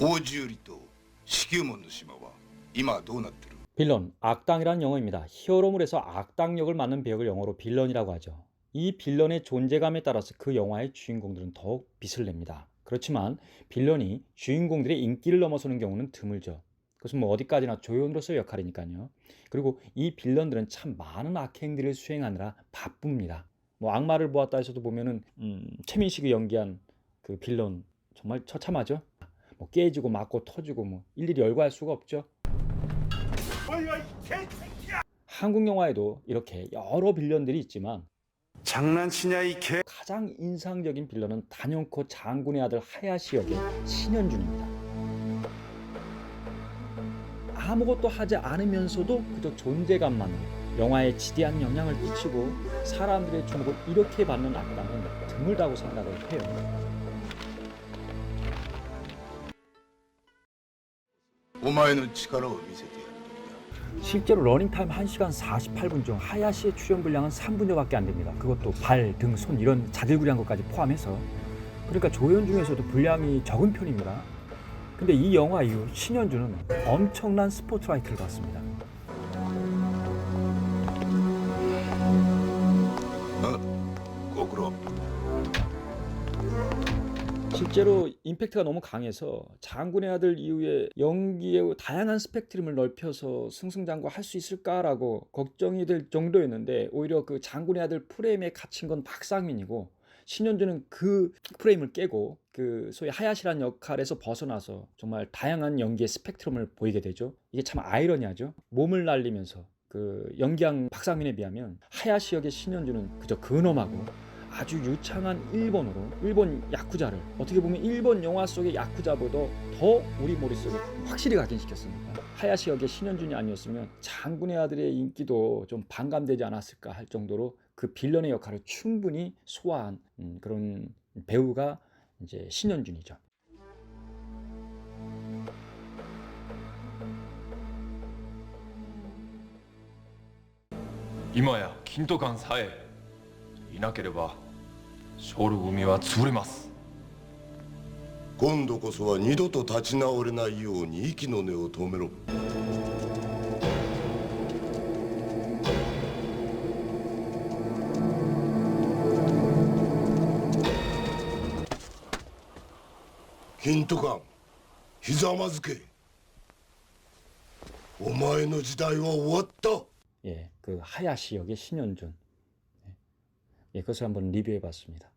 王子よりと子宮門の島は今はどうなってる 빌런, 악당이라는 영어입니다. 히어로물에서 악당 역을 맡는 배역을 영어로 빌런이라고 하죠. 이 빌런의 존재감에 따라서 그 영화의 주인공들은 더욱 빛을 냅니다. 그렇지만 빌런이 주인공들의 인기를 넘어서는 경우는 드물죠. 그것은 뭐 어디까지나 조연으로서의 역할이니까요. 그리고 이 빌런들은 참 많은 악행들을 수행하느라 바쁩니다. 뭐 악마를 보았다 해서도 보면은 음, 최민식이 연기한 그 빌런 정말 처참하죠. 뭐 깨지고 맞고 터지고 뭐 일일이 열거할 수가 없죠. 한국 영화에도 이렇게 여러 빌런들이 있지만 장난치냐 이 개. 가장 인상적인 빌런은 단연코 장군의 아들 하야시 역의 신현준입니다. 아무것도 하지 않으면서도 그저 존재감만으로 영화에 지대한 영향을 끼치고 사람들의 주목을 이렇게 받는 악당은 드물다고 생각을 해요. お前の力を見せてやる 실제로 러닝타임 1시간 48분 중 하야시의 출연 분량은 3분여밖에 안 됩니다. 그것도 발, 등, 손 이런 자질구레한 것까지 포함해서 그러니까 조연 중에서도 분량이 적은 편입니다. 근데 이 영화 이후 신현주는 엄청난 스포트라이트를 받습니다. 실제로 임팩트가 너무 강해서 장군의 아들 이후에 연기의 다양한 스펙트럼을 넓혀서 승승장구할 수 있을까라고 걱정이 될 정도였는데 오히려 그 장군의 아들 프레임에 갇힌 건 박상민이고 신현주는 그 프레임을 깨고 그 소위 하야시란 역할에서 벗어나서 정말 다양한 연기의 스펙트럼을 보이게 되죠. 이게 참 아이러니하죠. 몸을 날리면서 그 연기한 박상민에 비하면 하야시 역의 신현주는 그저 근엄하고 아주 유창한 일본어로 일본 야쿠자를 어떻게 보면 일본 영화 속의 야쿠자보다 더 우리 머릿속에 확실히 각인시켰습니다. 하야시 역의 신현준이 아니었으면 장군의 아들의 인기도 좀 반감되지 않았을까 할 정도로 그 빌런의 역할을 충분히 소화한 음, 그런 배우가 이제 신현준이죠. 今や金斗館さえいなければ 小ル組は潰れます今度こそは二度と立ち直れないように息の根を止めろ金斗館ひざまずけお前の時代は終わった 예, 그 하야시 역의 신현준. 예, 예, 그것을 한번 리뷰해 봤습니다.